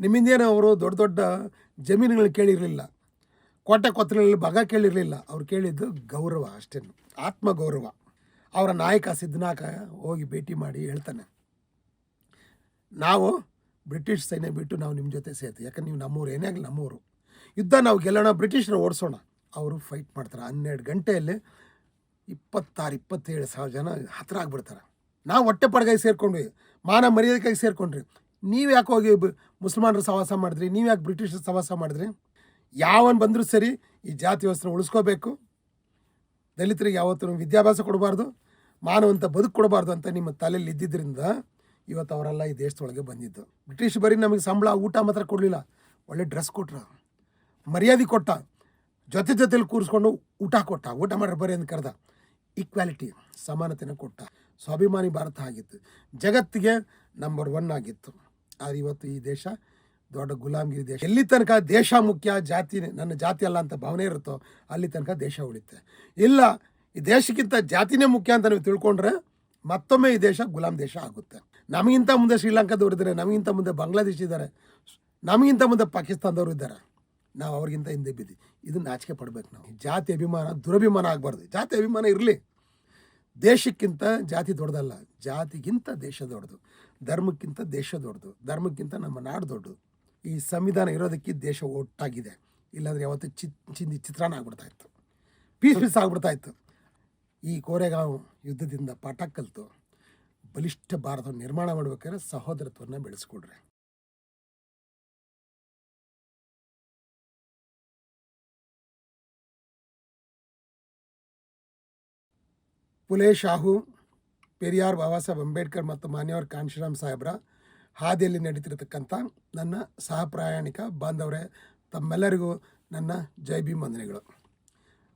ನಿಮ್ಮಿಂದೇನು ಅವರು ದೊಡ್ಡ ದೊಡ್ಡ ಜಮೀನುಗಳು ಕೇಳಿರಲಿಲ್ಲ, ಕೋಟೆ ಕೊತ್ತಲಲ್ಲಿ ಭಾಗ ಕೇಳಿರಲಿಲ್ಲ. ಅವ್ರು ಕೇಳಿದ್ದು ಗೌರವ ಅಷ್ಟೇ. ಆತ್ಮಗೌರವ. ಅವರ ನಾಯಕ ಸಿದ್ಧನಾಕ ಹೋಗಿ ಭೇಟಿ ಮಾಡಿ ಹೇಳ್ತಾನೆ. ನಾವು ಬ್ರಿಟಿಷ್ ಸೈನ್ಯ ಬಿಟ್ಟು ನಾವು ನಿಮ್ಮ ಜೊತೆ ಸೇರ್ತೀವಿ. ಯಾಕಂದ್ರೆ ನೀವು ನಮ್ಮೂರು, ಏನೇ ಆಗಲಿ ನಮ್ಮೂರು. ಯುದ್ಧ ನಾವು ಗೆಲ್ಲೋಣ ಬ್ರಿಟಿಷ್ನ ಓಡಿಸೋಣ. ಅವರು ಫೈಟ್ ಮಾಡ್ತಾರೆ. ಹನ್ನೆರಡು ಗಂಟೆಯಲ್ಲಿ ಇಪ್ಪತ್ತಾರು, ಇಪ್ಪತ್ತೇಳು ಸಾವಿರ ಜನ ಹತ್ರ ಆಗ್ಬಿಡ್ತಾರೆ. ನಾವು ಹೊಟ್ಟೆ ಪಡಗಾಗಿ ಸೇರ್ಕೊಂಡ್ವಿ. ಮಾನ ಮರ್ಯಾದೆಗಾಗಿ ಸೇರ್ಕೊಂಡ್ರಿ ನೀವು ಯಾಕೆ ಹೋಗಿ ಮುಸಲ್ಮಾನರು ಸವಾಸ ಮಾಡಿದ್ರಿ? ನೀವು ಯಾಕೆ ಬ್ರಿಟಿಷರು ಸವಾಸ ಮಾಡಿದ್ರಿ? ಯಾವನ್ ಬಂದರೂ ಸರಿ ಈ ಜಾತಿ ವ್ಯವಸ್ಥೆ ಉಳಿಸ್ಕೋಬೇಕು. ದಲಿತರಿಗೆ ಯಾವತ್ತೂ ವಿದ್ಯಾಭ್ಯಾಸ ಕೊಡಬಾರ್ದು, ಮಾನವಂತ ಬದುಕು ಕೊಡಬಾರ್ದು ಅಂತ ನಿಮ್ಮ ತಲೆಯಲ್ಲಿ ಇದ್ದಿದ್ದರಿಂದ ಇವತ್ತು ಅವರೆಲ್ಲ ಈ ದೇಶದೊಳಗೆ ಬಂದಿದ್ದು. ಬ್ರಿಟಿಷ್ ಬರೀ ನಮಗೆ ಸಂಬಳ, ಊಟ ಮಾತ್ರ ಕೊಡಲಿಲ್ಲ. ಒಳ್ಳೆ ಡ್ರೆಸ್ ಕೊಟ್ರ, ಮರ್ಯಾದೆ ಕೊಟ್ಟ, ಜೊತೆ ಜೊತೆಲಿ ಕೂರಿಸ್ಕೊಂಡು ಊಟ ಕೊಟ್ಟ, ಊಟ ಮಾಡ್ರೆ ಬರೀ ಅಂತ ಕರೆದ ಈಕ್ವಾಲಿಟಿ ಸಮಾನತೆನ ಕೊಟ್ಟ. ಸ್ವಾಭಿಮಾನಿ ಭಾರತ ಆಗಿತ್ತು. ಜಗತ್ತಿಗೆ ನಂಬರ್ ಒನ್ ಆಗಿತ್ತು. ಆದರೆ ಇವತ್ತು ಈ ದೇಶ ದೊಡ್ಡ ಗುಲಾಮಗಿರಿ ದೇಶ. ಎಲ್ಲಿ ತನಕ ದೇಶ ಮುಖ್ಯ, ಜಾತಿ, ನನ್ನ ಜಾತಿ ಅಲ್ಲ ಅಂತ ಭಾವನೆ ಇರುತ್ತೋ ಅಲ್ಲಿ ತನಕ ದೇಶ ಉಳಿತೆ ಇಲ್ಲ, ಈ ದೇಶಕ್ಕಿಂತ ಜಾತಿನೇ ಮುಖ್ಯ ಅಂತ ನೀವು ತಿಳ್ಕೊಂಡ್ರೆ ಮತ್ತೊಮ್ಮೆ ಈ ದೇಶ ಗುಲಾಮ್ ದೇಶ ಆಗುತ್ತೆ. ನಮಗಿಂತ ಮುಂದೆ ಶ್ರೀಲಂಕಾದವ್ರು ಇದ್ದಾರೆ, ನಮಗಿಂತ ಮುಂದೆ ಬಾಂಗ್ಲಾದೇಶ ಇದ್ದಾರೆ, ನಮಗಿಂತ ಮುಂದೆ ಪಾಕಿಸ್ತಾನದವರು ಇದ್ದಾರೆ. ನಾವು ಅವ್ರಿಗಿಂತ ಹಿಂದೆ ಬಿದ್ದಿ. ಇದನ್ನ ನಾಚಿಕೆ ಪಡ್ಬೇಕು ನಾವು. ಜಾತಿ ಅಭಿಮಾನ, ದುರಭಿಮಾನ ಆಗಬಾರ್ದು. ಜಾತಿ ಅಭಿಮಾನ ಇರಲಿ. ದೇಶಕ್ಕಿಂತ ಜಾತಿ ದೊಡ್ಡದಲ್ಲ, ಜಾತಿಗಿಂತ ದೇಶ ದೊಡ್ಡದು. ಧರ್ಮಕ್ಕಿಂತ ದೇಶ ದೊಡ್ಡದು, ಧರ್ಮಕ್ಕಿಂತ ನಮ್ಮ ನಾಡು ದೊಡ್ಡದು. ಈ ಸಂವಿಧಾನ ಇರೋದಕ್ಕೆ ದೇಶ ಒಟ್ಟಾಗಿದೆ. ಇಲ್ಲಾಂದರೆ ಯಾವತ್ತು ಚಿ, ಚಿಂದಿ ಚಿತ್ರಾನ್ನ ಆಗ್ಬಿಡ್ತಾ ಇತ್ತು. ಪೀಸ್ ಪೀಸ್ ಆಗ್ಬಿಡ್ತಾ ಇತ್ತು. ಈ ಕೋರೆಗಾಂವ್ ಯುದ್ಧದಿಂದ ಪಾಠ ಕಲಿತು, ಬಲಿಷ್ಠ ಭಾರತವನ್ನು ನಿರ್ಮಾಣ ಮಾಡ್ಬೇಕಾದ್ರೆ ಸಹೋದರತ್ವವನ್ನು ಬೆಳೆಸ್ಕೊಡ್ರಿ. ಪುಲೇ, ಶಾಹು ಪೆರಿಯಾರ್ ಬಾಬಾ ಸಾಹೇಬ್ ಅಂಬೇಡ್ಕರ್ ಮತ್ತು ಮಾನ್ಯವರ್ ಕಾಂಶಿರಾಮ್ ಸಾಹೇಬ್ರ ಹಾದಿಯಲ್ಲಿ ನಡೀತಿರತಕ್ಕಂಥ ನನ್ನ ಸಹ ಪ್ರಯಾಣಿಕ ಬಾಂಧವರೇ, ತಮ್ಮೆಲ್ಲರಿಗೂ ನನ್ನ ಜೈ ಭೀಮ್ ವಂದನೆಗಳು.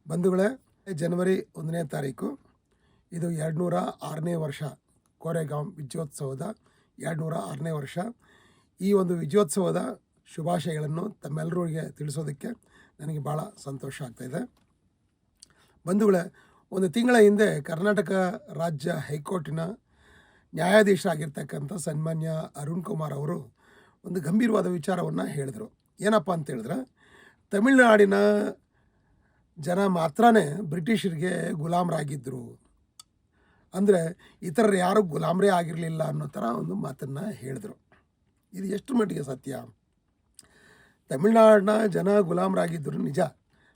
ಬಂಧುಗಳೇ, ಜನವರಿ ಒಂದನೇ ತಾರೀಕು, ಇದು ಎರಡು ನೂರ ಆರನೇ ವರ್ಷ ಕೋರೆಗಾಂವ್ ವಿಜಯೋತ್ಸವದ ಎರಡು ನೂರ ಆರನೇ ವರ್ಷ. ಈ ಒಂದು ವಿಜಯೋತ್ಸವದ ಶುಭಾಶಯಗಳನ್ನು ತಮ್ಮೆಲ್ಲರಿಗೆ ತಿಳಿಸೋದಕ್ಕೆ ನನಗೆ ಭಾಳ ಸಂತೋಷ ಆಗ್ತಾಯಿದೆ ಬಂಧುಗಳೇ ಒಂದು ತಿಂಗಳ ಹಿಂದೆ ಕರ್ನಾಟಕ ರಾಜ್ಯ ಹೈಕೋರ್ಟಿನ ನ್ಯಾಯಾಧೀಶರಾಗಿರ್ತಕ್ಕಂಥ ಸನ್ಮಾನ್ಯ ಅರುಣ್ ಕುಮಾರ್ ಅವರು ಒಂದು ಗಂಭೀರವಾದ ವಿಚಾರವನ್ನು ಹೇಳಿದರು. ಏನಪ್ಪ ಅಂತ ಹೇಳಿದ್ರೆ, ತಮಿಳುನಾಡಿನ ಜನ ಮಾತ್ರನೇ ಬ್ರಿಟಿಷರಿಗೆ ಗುಲಾಮರಾಗಿದ್ದರು ಅಂದರೆ ಇತರರು ಯಾರೂ ಗುಲಾಮರೇ ಆಗಿರಲಿಲ್ಲ ಅನ್ನೋ ಥರ ಒಂದು ಮಾತನ್ನು ಹೇಳಿದರು. ಇದು ಎಷ್ಟು ಮಟ್ಟಿಗೆ ಸತ್ಯ? ತಮಿಳುನಾಡಿನ ಜನ ಗುಲಾಮರಾಗಿದ್ದರು ನಿಜ.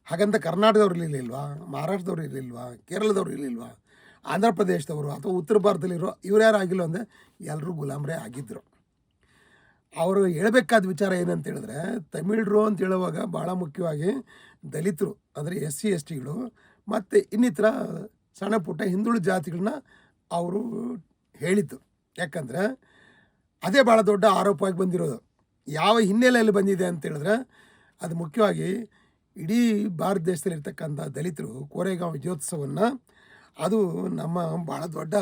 ಹಾಗಂತ ಕರ್ನಾಟಕದವ್ರು ಇರಲಿಲ್ವಾ ಮಹಾರಾಷ್ಟ್ರದವ್ರು ಇರಲಿಲ್ವಾ? ಕೇರಳದವ್ರು ಇರಲಿಲ್ವಾ? ಆಂಧ್ರ ಪ್ರದೇಶದವರು ಅಥವಾ ಉತ್ತರ ಭಾರತದಲ್ಲಿರೋ ಇವ್ರು ಯಾರು ಆಗಿಲ್ಲ ಅಂದರೆ ಎಲ್ಲರೂ ಗುಲಾಮರೇ ಆಗಿದ್ದರು ಅವರು ಹೇಳಬೇಕಾದ ವಿಚಾರ ಏನಂತ ಹೇಳಿದ್ರೆ, ತಮಿಳರು ಅಂತ ಹೇಳುವಾಗ ಭಾಳ ಮುಖ್ಯವಾಗಿ ದಲಿತರು, ಅಂದರೆ ಎಸ್ ಸಿ, ಎಸ್ ಟಿಗಳು ಮತ್ತು ಇನ್ನಿತರ ಸಣ್ಣ ಪುಟ್ಟ ಹಿಂದುಳಿದ ಜಾತಿಗಳನ್ನ ಅವರು ಹೇಳಿದ್ದು. ಯಾಕಂದರೆ ಅದೇ ಭಾಳ ದೊಡ್ಡ ಆರೋಪವಾಗಿ ಬಂದಿರೋದು. ಯಾವ ಹಿನ್ನೆಲೆಯಲ್ಲಿ ಬಂದಿದೆ ಅಂತ ಹೇಳಿದ್ರೆ, ಅದು ಮುಖ್ಯವಾಗಿ ಇಡೀ ಭಾರತ ದೇಶದಲ್ಲಿ ಇರ್ತಕ್ಕಂಥ ದಲಿತರು ಕೋರೆಗಾಂವ್ ವಿಜಯೋತ್ಸವವನ್ನು ಅದು ನಮ್ಮ ಭಾಳ ದೊಡ್ಡ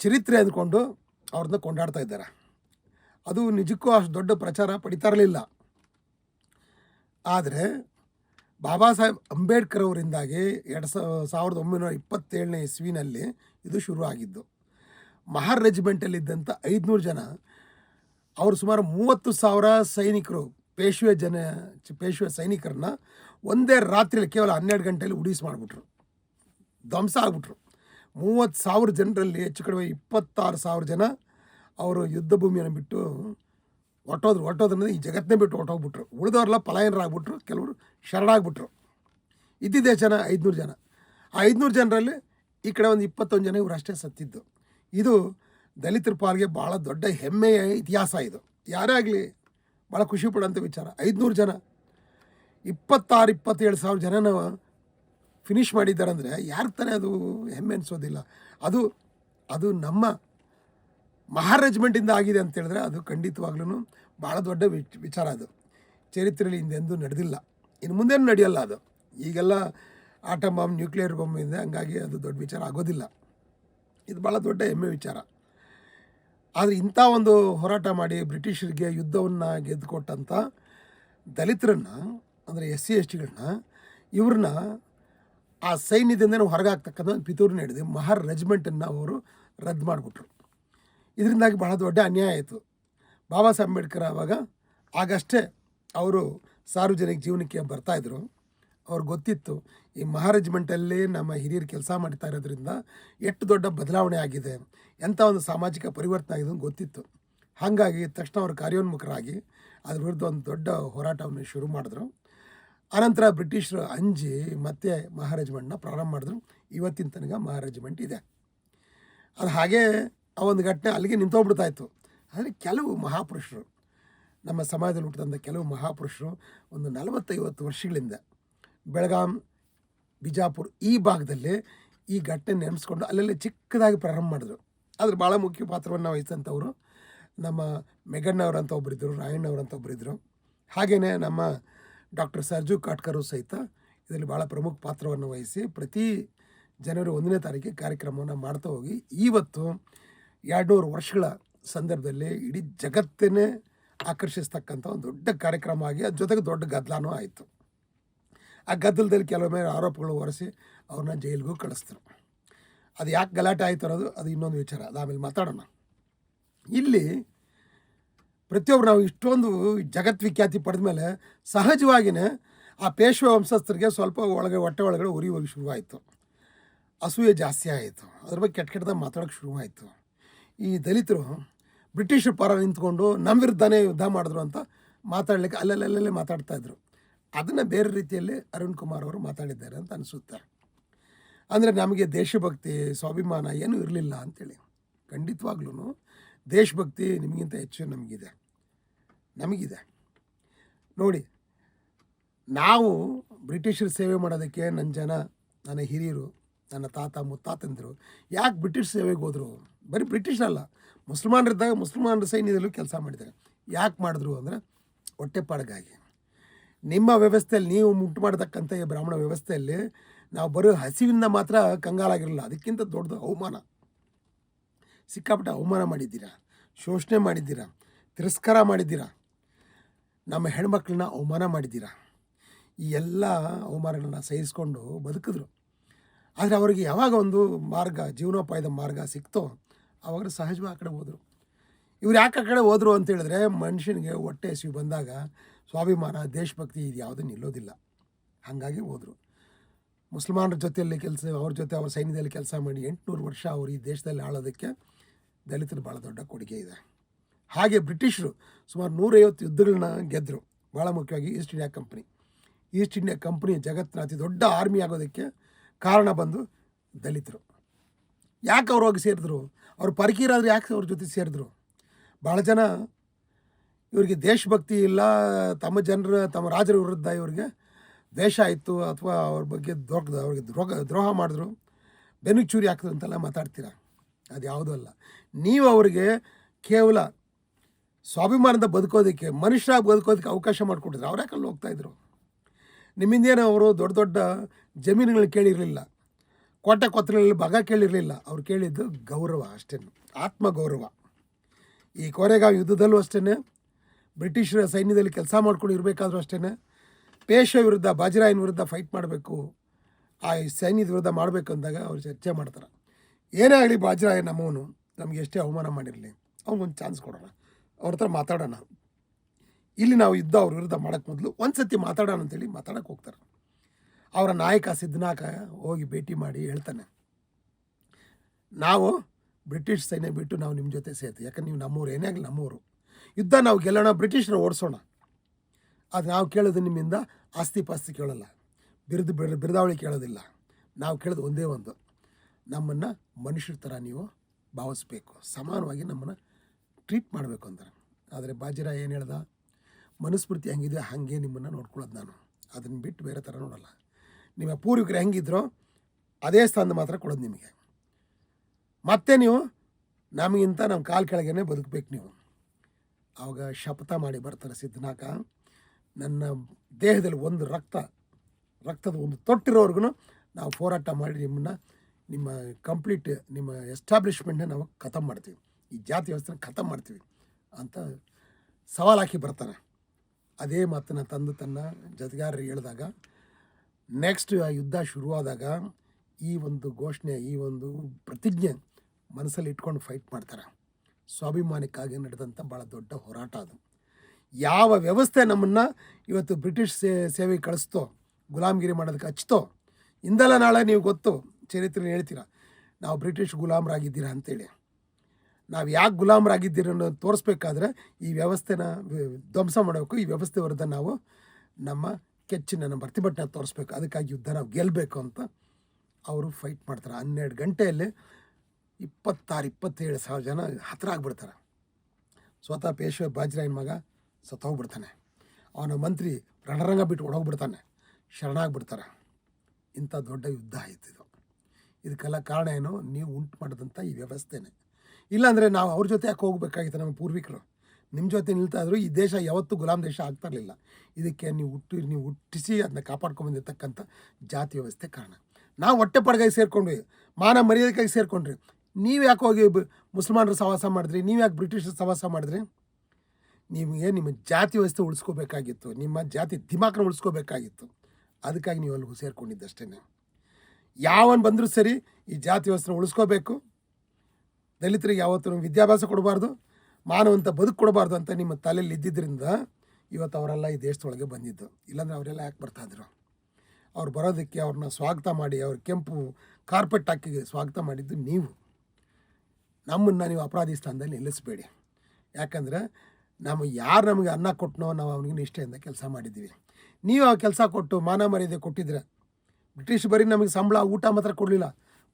ಚರಿತ್ರೆ ಅಂದ್ಕೊಂಡು ಅವ್ರನ್ನ ಕೊಂಡಾಡ್ತಾ ಇದ್ದಾರೆ. ಅದು ನಿಜಕ್ಕೂ ಅಷ್ಟು ದೊಡ್ಡ ಪ್ರಚಾರ ಪಡಿತಾ ಆದರೆ ಬಾಬಾ ಸಾಹೇಬ್ ಅಂಬೇಡ್ಕರ್ ಅವರಿಂದಾಗಿ ಎರಡು ಸಾವಿರದ ಒಂಬೈನೂರ ಇಪ್ಪತ್ತೇಳನೇ ಇಸ್ವಿನಲ್ಲಿ ಇದು ಶುರು ಆಗಿದ್ದು. ಮಹಾರ್ ರೆಜಿಮೆಂಟಲ್ಲಿದ್ದಂಥ ಐದುನೂರು ಜನ, ಅವರು ಸುಮಾರು ಮೂವತ್ತು ಸಾವಿರ ಸೈನಿಕರು ಪೇಶ್ವೆ ಜನ ಪೇಶ್ವೆ ಸೈನಿಕರನ್ನ ಒಂದೇ ರಾತ್ರಿಯಲ್ಲಿ ಕೇವಲ ಹನ್ನೆರಡು ಗಂಟೆಯಲ್ಲಿ ಉಡೀಸ್ ಮಾಡಿಬಿಟ್ರು. ಧ್ವಂಸ ಆಗ್ಬಿಟ್ರು. ಮೂವತ್ತು ಸಾವಿರ ಜನರಲ್ಲಿ ಹೆಚ್ಚು ಕಡಿಮೆ ಇಪ್ಪತ್ತಾರು ಸಾವಿರ ಜನ ಅವರು ಯುದ್ಧ ಭೂಮಿಯನ್ನು ಬಿಟ್ಟು ಹೊಟ್ಟೋದ್ರು ಹೊಟ್ಟೋದ್ರಿಂದ ಈ ಜಗತ್ತನ್ನೇ ಬಿಟ್ಟು ಹೊಟ್ಟೋಗ್ಬಿಟ್ರು ಉಳಿದವರೆಲ್ಲ ಪಲಾಯನರಾಗ್ಬಿಟ್ರು. ಕೆಲವರು ಶರಣಾಗ್ಬಿಟ್ರು. ಇದ್ದಿದ್ದೇ ಜನ ಐದುನೂರು ಜನ. ಆ ಐದುನೂರು ಜನರಲ್ಲಿ ಈ ಕಡೆ ಒಂದು ಇಪ್ಪತ್ತೊಂದು ಜನ ಇವರು ಅಷ್ಟೇ ಸತ್ತಿದ್ದು. ಇದು ದಲಿತರ ಪಾಲ್ಗೆ ಭಾಳ ದೊಡ್ಡ ಹೆಮ್ಮೆಯ ಇತಿಹಾಸ ಇದು. ಯಾರೇ ಆಗಲಿ ಭಾಳ ಖುಷಿ ಪಡೋಂಥ ವಿಚಾರ. ಐದುನೂರು ಜನ. ಇಪ್ಪತ್ತಾರು, ಇಪ್ಪತ್ತೇಳು ಸಾವಿರ ಜನನ ಫಿನಿಷ್ ಮಾಡಿದ್ದಾರೆ ಅಂದರೆ ಯಾರ ತಾನೇ ಅದು ಹೆಮ್ಮೆ ಅನಿಸೋದಿಲ್ಲ. ಅದು ಅದು ನಮ್ಮ ಮಹಾರ್ ರೆಜಿಮೆಂಟಿಂದ ಆಗಿದೆ ಅಂತ ಹೇಳಿದ್ರೆ ಅದು ಖಂಡಿತವಾಗ್ಲೂ ಭಾಳ ದೊಡ್ಡ ವಿಚ್, ವಿಚಾರ ಅದು. ಚರಿತ್ರೆಯಲ್ಲಿ ಹಿಂದೆಂದೂ ನಡೆದಿಲ್ಲ. ಇನ್ನು ಮುಂದೇನು ನಡೆಯಲ್ಲ ಅದು. ಈಗೆಲ್ಲ ಆಟಮ್ ಬಾಂಬ್ ನ್ಯೂಕ್ಲಿಯರ್ ಬಾಂಬ್ ಇದೆ ಹಂಗಾಗಿ ಅದು ದೊಡ್ಡ ವಿಚಾರ ಆಗೋದಿಲ್ಲ. ಇದು ಭಾಳ ದೊಡ್ಡ ಹೆಮ್ಮೆ ವಿಚಾರ. ಆದರೆ ಇಂಥ ಒಂದು ಹೋರಾಟ ಮಾಡಿ ಬ್ರಿಟಿಷರಿಗೆ ಯುದ್ಧವನ್ನು ಗೆದ್ದುಕೊಟ್ಟಂಥ ದಲಿತರನ್ನು, ಅಂದರೆ ಎಸ್ ಸಿ ಎಸ್ ಟಿಗಳನ್ನ ಇವ್ರನ್ನ ಆ ಸೈನ್ಯದಿಂದ ಹೊರಗೆ ಹಾಕ್ತಕ್ಕಂಥ ಒಂದು ಪಿತೂರು ನಡೆದು ಮಹಾರ್ ರೆಜಿಮೆಂಟನ್ನು ಅವರು ರದ್ದು ಮಾಡಿಬಿಟ್ರು. ಇದರಿಂದಾಗಿ ಬಹಳ ದೊಡ್ಡ ಅನ್ಯಾಯ ಆಯಿತು. ಬಾಬಾ ಸಾಹೇಬ್ ಅಂಬೇಡ್ಕರ್ ಆವಾಗ ಆಗಷ್ಟೇ ಅವರು ಸಾರ್ವಜನಿಕ ಜೀವನಕ್ಕೆ ಬರ್ತಾಯಿದ್ರು ಅವ್ರಿಗೆ ಗೊತ್ತಿತ್ತು, ಈ ಮಹಾರೆಜ್ಮೆಂಟಲ್ಲಿ ನಮ್ಮ ಹಿರಿಯರು ಕೆಲಸ ಮಾಡ್ತಾ ಇರೋದ್ರಿಂದ ಎಷ್ಟು ದೊಡ್ಡ ಬದಲಾವಣೆ ಆಗಿದೆ ಎಂಥ ಒಂದು ಸಾಮಾಜಿಕ ಪರಿವರ್ತನೆ ಆಗಿದೆ ಗೊತ್ತಿತ್ತು. ಹಾಗಾಗಿ ತಕ್ಷಣ ಅವರು ಕಾರ್ಯೋನ್ಮುಖರಾಗಿ ಅದ್ರ ವಿರುದ್ಧ ಒಂದು ದೊಡ್ಡ ಹೋರಾಟವನ್ನು ಶುರು ಮಾಡಿದ್ರು. ಆನಂತರ ಬ್ರಿಟಿಷರು ಅಂಜಿ ಮತ್ತೆ ಮಹಾರೆಜ್ಮೆಂಟ್ನ ಪ್ರಾರಂಭ ಮಾಡಿದ್ರು. ಇವತ್ತಿನ ತನಕ ಮಹಾರೆಜ್ಮೆಂಟ್ ಇದೆ. ಅದು ಹಾಗೆ ಆ ಒಂದು ಘಟನೆ ಅಲ್ಲಿಗೆ ನಿಂತೋಗ್ಬಿಡ್ತಾ ಇತ್ತು. ಆದರೆ ಕೆಲವು ಮಹಾಪುರುಷರು, ನಮ್ಮ ಸಮಾಜದಲ್ಲಿ ಹುಟ್ಟಿದಂಥ ಕೆಲವು ಮಹಾಪುರುಷರು ಒಂದು ನಲವತ್ತೈವತ್ತು ವರ್ಷಗಳಿಂದ ಬೆಳಗಾಂ, ಬಿಜಾಪುರ ಈ ಭಾಗದಲ್ಲಿ ಈ ಘಟನೆ ನೆನೆಸ್ಕೊಂಡು ಅಲ್ಲೆಲ್ಲ ಚಿಕ್ಕದಾಗಿ ಪ್ರಾರಂಭ ಮಾಡಿದ್ರು. ಅದ್ರ ಭಾಳ ಮುಖ್ಯ ಪಾತ್ರವನ್ನು ವಹಿಸಿದಂಥವ್ರು ನಮ್ಮ ಮೆಗಣ್ಣವ್ರು ಅಂತ ಒಬ್ಬರಿದ್ದರು ರಾಯಣ್ಣವ್ರು ಅಂತ ಒಬ್ಬರಿದ್ದರು ಹಾಗೆಯೇ ನಮ್ಮ ಡಾಕ್ಟರ್ ಸರ್ಜು ಕಾಟ್ಕರು ಸಹಿತ ಇದರಲ್ಲಿ ಭಾಳ ಪ್ರಮುಖ ಪಾತ್ರವನ್ನು ವಹಿಸಿ ಪ್ರತಿ ಜನವರಿ ಒಂದನೇ ತಾರೀಕಿಗೆ ಕಾರ್ಯಕ್ರಮವನ್ನು ಮಾಡ್ತಾ ಹೋಗಿ ಇವತ್ತು ಎರಡುನೂರು ವರ್ಷಗಳ ಸಂದರ್ಭದಲ್ಲಿ ಇಡೀ ಜಗತ್ತನ್ನೇ ಆಕರ್ಷಿಸ್ತಕ್ಕಂಥ ಒಂದು ದೊಡ್ಡ ಕಾರ್ಯಕ್ರಮ ಆಗಿ ಅದ್ರ ಜೊತೆಗೆ ದೊಡ್ಡ ಗದ್ದಲನೂ ಆಯಿತು. ಆ ಗದ್ದಲದಲ್ಲಿ ಕೆಲವೊಮ್ಮೆ ಆರೋಪಗಳು ಹೊರಿಸಿ ಅವ್ರನ್ನ ಜೈಲಿಗೂ ಕಳಿಸ್ತಾರೆ. ಅದು ಯಾಕೆ ಗಲಾಟೆ ಆಯ್ತು ಅನ್ನೋದು ಅದು ಇನ್ನೊಂದು ವಿಚಾರ. ಅದು ಆಮೇಲೆ ಮಾತಾಡೋಣ. ಇಲ್ಲಿ ಪ್ರತಿಯೊಬ್ಬರು ನಾವು ಇಷ್ಟೊಂದು ಜಗತ್ವಿಖ್ಯಾತಿ ಪಡೆದ ಮೇಲೆ ಸಹಜವಾಗಿಯೇ ಆ ಪೇಶ್ವ ವಂಶಸ್ಥರಿಗೆ ಸ್ವಲ್ಪ ಒಳಗೆ ಹೊಟ್ಟೆ ಒಳಗಡೆ ಉರಿ ಉರಿ ಶುರುವಾಯಿತು. ಅಸೂಯೆ ಜಾಸ್ತಿ ಆಯಿತು. ಅದ್ರ ಬಗ್ಗೆ ಕೆಟ್ಟ ಕೆಟ್ಟದಾಗ ಮಾತಾಡೋಕ್ಕೆ ಶುರುವಾಯಿತು. ಈ ದಲಿತರು ಬ್ರಿಟಿಷರ ಪರ ನಿಂತ್ಕೊಂಡು ನಮ್ಮ ವಿರುದ್ಧನೇ ಯುದ್ಧ ಮಾಡಿದ್ರು ಅಂತ ಮಾತಾಡಲಿಕ್ಕೆ ಅಲ್ಲಲ್ಲಲ್ಲೇ ಮಾತಾಡ್ತಾ ಇದ್ರು. ಅದನ್ನು ಬೇರೆ ರೀತಿಯಲ್ಲಿ ಅರುಣ್ ಕುಮಾರ್ ಅವರು ಮಾತಾಡಿದ್ದಾರೆ ಅಂತ ಅನಿಸುತ್ತೆ. ಅಂದರೆ ನಮಗೆ ದೇಶಭಕ್ತಿ, ಸ್ವಾಭಿಮಾನ ಏನೂ ಇರಲಿಲ್ಲ ಅಂತೇಳಿ. ಖಂಡಿತವಾಗ್ಲೂ ದೇಶಭಕ್ತಿ ನಿಮಗಿಂತ ಹೆಚ್ಚು ನಮಗಿದೆ. ನಮಗಿದೆ. ನೋಡಿ, ನಾವು ಬ್ರಿಟಿಷರ ಸೇವೆ ಮಾಡೋದಕ್ಕೆ ನನ್ನ ಜನ, ನನ್ನ ಹಿರಿಯರು, ನನ್ನ ತಾತ, ಮುತ್ತಾತಂದರು, ಯಾಕೆ ಬ್ರಿಟಿಷ್ ಸೇವೆಗೆ ಹೋದರು? ಬರೀ ಬ್ರಿಟಿಷರಲ್ಲ, ಮುಸಲ್ಮಾನರಿದ್ದಾಗ ಮುಸಲ್ಮಾನರ ಸೈನ್ಯದಲ್ಲೂ ಕೆಲಸ ಮಾಡಿದ್ದಾರೆ. ಯಾಕೆ ಮಾಡಿದ್ರು ಅಂದರೆ ಹೊಟ್ಟೆಪಾಡಿಗಾಗಿ. ನಿಮ್ಮ ವ್ಯವಸ್ಥೆಯಲ್ಲಿ ನೀವು ಉಂಟು ಮಾಡತಕ್ಕಂಥ ಈ ಬ್ರಾಹ್ಮಣ ವ್ಯವಸ್ಥೆಯಲ್ಲಿ ನಾವು ಬರೋ ಹಸಿವಿಂದ ಮಾತ್ರ ಕಂಗಾಲಾಗಿರಲಿಲ್ಲ ಅದಕ್ಕಿಂತ ದೊಡ್ಡದು ಅವಮಾನ. ಸಿಕ್ಕಾಪಟ್ಟೆ ಅವಮಾನ ಮಾಡಿದ್ದೀರಾ? ಶೋಷಣೆ ಮಾಡಿದ್ದೀರಾ? ತಿರಸ್ಕಾರ ಮಾಡಿದ್ದೀರಾ? ನಮ್ಮ ಹೆಣ್ಮಕ್ಳನ್ನ ಅವಮಾನ ಮಾಡಿದ್ದೀರಾ? ಈ ಎಲ್ಲ ಅವಮಾನಗಳನ್ನ ಸಹಿಸ್ಕೊಂಡು ಬದುಕಿದ್ರು. ಆದರೆ ಅವರಿಗೆ ಯಾವಾಗ ಒಂದು ಮಾರ್ಗ, ಜೀವನೋಪಾಯದ ಮಾರ್ಗ ಸಿಕ್ತೋ ಅವಾಗ ಸಹಜವಾಗಿ ಆ ಕಡೆ ಹೋದರು. ಇವ್ರು ಯಾಕೆ ಆ ಕಡೆ ಹೋದರು ಅಂತ ಹೇಳಿದ್ರೆ ಮನುಷ್ಯನಿಗೆ ಹೊಟ್ಟೆ ಹಸಿವು ಬಂದಾಗ ಸ್ವಾಭಿಮಾನ, ದೇಶಭಕ್ತಿ ಇದು ಯಾವುದೂ ನಿಲ್ಲೋದಿಲ್ಲ. ಹಾಗಾಗಿ ಹೋದರು. ಮುಸಲ್ಮಾನರ ಜೊತೆಯಲ್ಲಿ ಕೆಲಸ, ಅವ್ರ ಜೊತೆ ಅವ್ರ ಸೈನ್ಯದಲ್ಲಿ ಕೆಲಸ ಮಾಡಿ ಎಂಟುನೂರು ವರ್ಷ ಅವರು ಈ ದೇಶದಲ್ಲಿ ಆಳೋದಕ್ಕೆ ದಲಿತರು ಭಾಳ ದೊಡ್ಡ ಕೊಡುಗೆ ಇದೆ. ಹಾಗೆ ಬ್ರಿಟಿಷರು ಸುಮಾರು ನೂರೈವತ್ತು ಯುದ್ಧಗಳನ್ನ ಗೆದ್ದರು ಭಾಳ ಮುಖ್ಯವಾಗಿ East India company East India company ಜಗತ್ತಿನ ಅತಿ ದೊಡ್ಡ ಆರ್ಮಿ ಆಗೋದಕ್ಕೆ ಕಾರಣ ಬಂದು ದಲಿತರು. ಯಾಕೆ ಅವ್ರು ಹೋಗಿ ಸೇರಿದ್ರು? ಅವ್ರು ಪರಕೀರಾದ್ರೆ ಯಾಕೆ ಅವ್ರ ಜೊತೆ ಸೇರಿದ್ರು? ಭಾಳ ಜನ ಇವರಿಗೆ ದೇಶಭಕ್ತಿ ಇಲ್ಲ, ತಮ್ಮ ಜನರ, ತಮ್ಮ ರಾಜರ ವಿರುದ್ಧ ಇವರಿಗೆ ದ್ವೇಷ ಆಯಿತು ಅಥವಾ ಅವ್ರ ಬಗ್ಗೆ ದ್ರೋಹ, ಅವ್ರಿಗೆ ದ್ರೋಹ ದ್ರೋಹ ಮಾಡಿದ್ರು. ಬೆನ್ನಿಗೆ ಚೂರಿ ಹಾಕಿದ್ರು ಅಂತೆಲ್ಲ ಮಾತಾಡ್ತೀರ? ಅದು ಯಾವುದೂ ಅಲ್ಲ. ನೀವು ಅವರಿಗೆ ಕೇವಲ ಸ್ವಾಭಿಮಾನದ ಬದುಕೋದಕ್ಕೆ ಮನುಷ್ಯ ಬದುಕೋದಕ್ಕೆ ಅವಕಾಶ ಮಾಡಿಕೊಟ್ಟಿದ್ರು ಅವ್ರು ಯಾಕಲ್ಲಿ ಹೋಗ್ತಾಯಿದ್ರು ನಿಮ್ಮಿಂದೇನು ಅವರು ದೊಡ್ಡ ದೊಡ್ಡ ಜಮೀನುಗಳು ಕೇಳಿರಲಿಲ್ಲ, ಕೋಟೆ ಕೊತ್ತಲಲ್ಲಿ ಭಾಗ ಕೇಳಿರಲಿಲ್ಲ. ಅವ್ರು ಕೇಳಿದ್ದು ಗೌರವ ಅಷ್ಟೇ ಆತ್ಮಗೌರವ. ಈ ಕೊರೆಗಾವ್ ಯುದ್ಧದಲ್ಲೂ ಅಷ್ಟೇ ಬ್ರಿಟಿಷರ ಸೈನ್ಯದಲ್ಲಿ ಕೆಲಸ ಮಾಡ್ಕೊಂಡು ಇರಬೇಕಾದ್ರೂ ಅಷ್ಟೇ ಪೇಶ ವಿರುದ್ಧ, ಬಾಜಿರಾಯನ ವಿರುದ್ಧ ಫೈಟ್ ಮಾಡಬೇಕು, ಆ ಸೈನ್ಯದ ವಿರುದ್ಧ ಮಾಡಬೇಕು ಅಂದಾಗ ಅವ್ರು ಚರ್ಚೆ ಮಾಡ್ತಾರೆ. ಏನೇ ಆಗಲಿ ಬಾಜಿರಾಯ ನಮ್ಮವನು ನಮಗೆ ಎಷ್ಟೇ ಅವಮಾನ ಮಾಡಿರಲಿ ಅವ್ನಿಗೊಂದು ಚಾನ್ಸ್ ಕೊಡೋಣ, ಅವ್ರ ಹತ್ರ ಮಾತಾಡೋಣ. ಇಲ್ಲಿ ನಾವು ಯುದ್ಧ ಅವ್ರ ವಿರುದ್ಧ ಮಾಡೋಕ್ಕೆ ಮೊದಲು ಒಂದು ಸತಿ ಮಾತಾಡೋಣ ಅಂತೇಳಿ ಮಾತಾಡೋಕೆ ಹೋಗ್ತಾರೆ. ಅವರ ನಾಯಕ ಸಿದ್ಧನಾಕ ಹೋಗಿ ಭೇಟಿ ಮಾಡಿ ಹೇಳ್ತಾನೆ, ನಾವು ಬ್ರಿಟಿಷ್ ಸೈನ್ಯ ಬಿಟ್ಟು ನಾವು ನಿಮ್ಮ ಜೊತೆ ಸೇರ್ತೀವಿ. ಯಾಕಂದ್ರೆ ನೀವು ನಮ್ಮೂರು, ಏನೇ ಆಗಲಿ ನಮ್ಮೂರು. ಯುದ್ಧ ನಾವು ಗೆಲ್ಲೋಣ, ಬ್ರಿಟಿಷರು ಓಡಿಸೋಣ. ಅದು ನಾವು ಕೇಳೋದು ನಿಮ್ಮಿಂದ ಆಸ್ತಿ ಪಾಸ್ತಿ ಕೇಳೋಲ್ಲ. ಬಿರುದು ಬಿರ್, ಬಿರುದಾವಳಿ ಕೇಳೋದಿಲ್ಲ. ನಾವು ಕೇಳೋದು ಒಂದೇ ಒಂದು. ನಮ್ಮನ್ನು ಮನುಷ್ಯರ ಥರ ನೀವು ಭಾವಿಸ್ಬೇಕು. ಸಮಾನವಾಗಿ ನಮ್ಮನ್ನು ಟ್ರೀಟ್ ಮಾಡಬೇಕು ಅಂದ್ರೆ. ಆದರೆ ಬಾಜಿರ ಏನು ಹೇಳ್ದ? ಮನುಸ್ಮೃತಿ ಹೆಂಗಿದೆ, ಹಾಗೆ ನಿಮ್ಮನ್ನು ನೋಡ್ಕೊಳ್ಳೋದು ನಾನು. ಅದನ್ನು ಬಿಟ್ಟು ಬೇರೆ ಥರ ನೋಡೋಲ್ಲ. ನಿಮ್ಮ ಪೂರ್ವಿಕರು ಹೆಂಗಿದ್ರೋ ಅದೇ ಸ್ಥಾನ ಮಾತ್ರ ಕೊಡೋದು ನಿಮಗೆ. ಮತ್ತೆ ನೀವು ನಮಗಿಂತ ನಮ್ಮ ಕಾಲು ಕೆಳಗೇನೆ ಬದುಕಬೇಕು ನೀವು. ಆವಾಗ ಶಪಥ ಮಾಡಿ ಬರ್ತಾರೆ ಸಿದ್ಧನಾಕ ನನ್ನ ದೇಹದಲ್ಲಿ ಒಂದು ರಕ್ತ, ರಕ್ತದ ಒಂದು ತೊಟ್ಟಿರೋವ್ರಿಗೂ ನಾವು ಹೋರಾಟ ಮಾಡಿ ನಿಮ್ಮನ್ನು, ನಿಮ್ಮ ಕಂಪ್ಲೀಟ್ ನಿಮ್ಮ ಎಸ್ಟಾಬ್ಲಿಷ್ಮೆಂಟ್ನ ನಾವು ಖತಮ್ ಮಾಡ್ತೀವಿ. ಈ ಜಾತಿ ವ್ಯವಸ್ಥೆನ ಖತಮ್ ಮಾಡ್ತೀವಿ ಅಂತ ಸವಾಲು ಹಾಕಿ ಬರ್ತಾನೆ ಅದೇ ಮಾತನ್ನು ತಂದು ತನ್ನ ಜತೆಗಾರರು ಹೇಳಿದಾಗ ನೆಕ್ಸ್ಟ್ ಆ ಯುದ್ಧ ಶುರುವಾದಾಗ ಈ ಒಂದು ಘೋಷಣೆ, ಈ ಒಂದು ಪ್ರತಿಜ್ಞೆ ಮನಸ್ಸಲ್ಲಿ ಇಟ್ಕೊಂಡು ಫೈಟ್ ಮಾಡ್ತಾರೆ. ಸ್ವಾಭಿಮಾನಕ್ಕಾಗಿ ನಡೆದಂಥ ಭಾಳ ದೊಡ್ಡ ಹೋರಾಟ ಅದು. ಯಾವ ವ್ಯವಸ್ಥೆ ನಮ್ಮನ್ನು ಇವತ್ತು ಬ್ರಿಟಿಷ್ ಸೇ, ಸೇವೆಗೆ ಕಳಿಸ್ತೋ, ಗುಲಾಮಗಿರಿ ಮಾಡೋದಕ್ಕೆ ಹಚ್ತೋ, ಇಂದಲ್ಲ ನಾಳೆ ನೀವು ಗೊತ್ತು ಚರಿತ್ರೆ ಹೇಳ್ತೀರಾ, ನಾವು ಬ್ರಿಟಿಷ್ ಗುಲಾಮರಾಗಿದ್ದೀರಾ ಅಂತೇಳಿ. ನಾವು ಯಾಕೆ ಗುಲಾಮರಾಗಿದ್ದೀರ ಅನ್ನೋದು ತೋರಿಸ್ಬೇಕಾದ್ರೆ ಈ ವ್ಯವಸ್ಥೆನ ಧ್ವಂಸ ಮಾಡಬೇಕು. ಈ ವ್ಯವಸ್ಥೆ ವಿರುದ್ಧ ನಾವು ನಮ್ಮ ಕೆಚ್ಚಿನ ಪ್ರತಿಭಟನೆ ತೋರಿಸ್ಬೇಕು. ಅದಕ್ಕಾಗಿ ಯುದ್ಧ ನಾವು ಗೆಲ್ಲಬೇಕು ಅಂತ ಅವರು ಫೈಟ್ ಮಾಡ್ತಾರೆ. ಹನ್ನೆರಡು ಗಂಟೆಯಲ್ಲಿ ಇಪ್ಪತ್ತಾರು, ಇಪ್ಪತ್ತೇಳು ಸಾವಿರ ಜನ ಹತ್ರ ಆಗ್ಬಿಡ್ತಾರೆ. ಸ್ವತಃ ಪೇಶ್ವ ಬಾಜಿರಾಯನ ಮಗ ಸತ್ತೋಗ್ಬಿಡ್ತಾನೆ ಅವನ ಮಂತ್ರಿ ರಣರಂಗ ಬಿಟ್ಟು ಹೊಡೋಗ್ಬಿಡ್ತಾನೆ ಶರಣಾಗ್ಬಿಡ್ತಾರೆ. ಇಂಥ ದೊಡ್ಡ ಯುದ್ಧ ಆಯಿತು ಇದು. ಇದಕ್ಕೆಲ್ಲ ಕಾರಣ ಏನು? ನೀವು ಉಂಟು ಮಾಡಿದಂಥ ಈ ವ್ಯವಸ್ಥೆನೇ. ಇಲ್ಲಾಂದರೆ ನಾವು ಅವ್ರ ಜೊತೆ ಯಾಕೆ ಹೋಗ್ಬೇಕಾಗಿತ್ತು ನಮ್ಮ ಪೂರ್ವಿಕರು? ನಿಮ್ಮ ಜೊತೆ ನಿಲ್ತಾ ಇದ್ರು ಈ ದೇಶ ಯಾವತ್ತೂ ಗುಲಾಮ್ ದೇಶ ಆಗ್ತಾ ಇರಲಿಲ್ಲ ಇದಕ್ಕೆ ನೀವು ಹುಟ್ಟಿ, ನೀವು ಹುಟ್ಟಿಸಿ ಅದನ್ನ ಕಾಪಾಡ್ಕೊಂಬಂದಿರ್ತಕ್ಕಂಥ ಜಾತಿ ವ್ಯವಸ್ಥೆ ಕಾರಣ. ನಾವು ಹೊಟ್ಟೆ ಪಡಗಾಗಿ ಸೇರ್ಕೊಂಡ್ವಿ. ಮಾನ ಮರ್ಯಾದೆಗಾಗಿ ಸೇರ್ಕೊಂಡ್ರಿ ನೀವು ಯಾಕೆ ಹೋಗಿ ಮುಸಲ್ಮಾನರು ಸವಾಸ ಮಾಡಿದ್ರಿ? ನೀವು ಯಾಕೆ ಬ್ರಿಟಿಷರು ಸವಾಸ ಮಾಡಿದ್ರಿ? ನಿಮಗೆ ನಿಮ್ಮ ಜಾತಿ ವ್ಯವಸ್ಥೆ ಉಳಿಸ್ಕೋಬೇಕಾಗಿತ್ತು. ನಿಮ್ಮ ಜಾತಿ ದಿಮಾಕನ ಉಳಿಸ್ಕೋಬೇಕಾಗಿತ್ತು. ಅದಕ್ಕಾಗಿ ನೀವು ಅಲ್ಲಿ ಸೇರಿಕೊಂಡಿದ್ದಷ್ಟೇ ಯಾವನ್ ಬಂದರೂ ಸರಿ ಈ ಜಾತಿ ವ್ಯವಸ್ಥೆ ಉಳಿಸ್ಕೋಬೇಕು. ದಲಿತರಿಗೆ ಯಾವತ್ತೂ ವಿದ್ಯಾಭ್ಯಾಸ ಕೊಡಬಾರ್ದು. ಮಾನವಂತ ಬದುಕು ಕೊಡಬಾರ್ದು ಅಂತ ನಿಮ್ಮ ತಲೆಯಲ್ಲಿ ಇದ್ದಿದ್ದರಿಂದ ಇವತ್ತು ಅವರೆಲ್ಲ ಈ ದೇಶದೊಳಗೆ ಬಂದಿದ್ದು. ಇಲ್ಲಾಂದರೆ ಅವರೆಲ್ಲ ಯಾಕೆ ಬರ್ತಾಯಿದ್ರು ಅವ್ರು ಬರೋದಕ್ಕೆ ಅವ್ರನ್ನ ಸ್ವಾಗತ ಮಾಡಿ, ಅವ್ರ ಕೆಂಪು ಕಾರ್ಪೆಟ್ ಹಾಕಿ ಸ್ವಾಗತ ಮಾಡಿದ್ದು ನೀವು. ನಮ್ಮನ್ನು ನೀವು ಅಪರಾಧಿ ಸ್ಥಾನದಲ್ಲಿ ನಿಲ್ಲಿಸಬೇಡಿ. ಯಾಕಂದರೆ ನಮಗೆ ಯಾರು ನಮಗೆ ಅನ್ನ ಕೊಟ್ಟನೋ ನಾವು ಅವನಿಗೆ ನಿಷ್ಠೆಯಿಂದ ಕೆಲಸ ಮಾಡಿದ್ದೀವಿ. ನೀವು ಆ ಕೆಲಸ ಕೊಟ್ಟು ಮಾನ ಮರ್ಯಾದೆ ಕೊಟ್ಟಿದ್ರೆ ಬ್ರಿಟಿಷ್ ಬರೀ ನಮಗೆ ಸಂಬಳ, ಊಟ ಮಾತ್ರ ಕೊಡಲಿಲ್ಲ.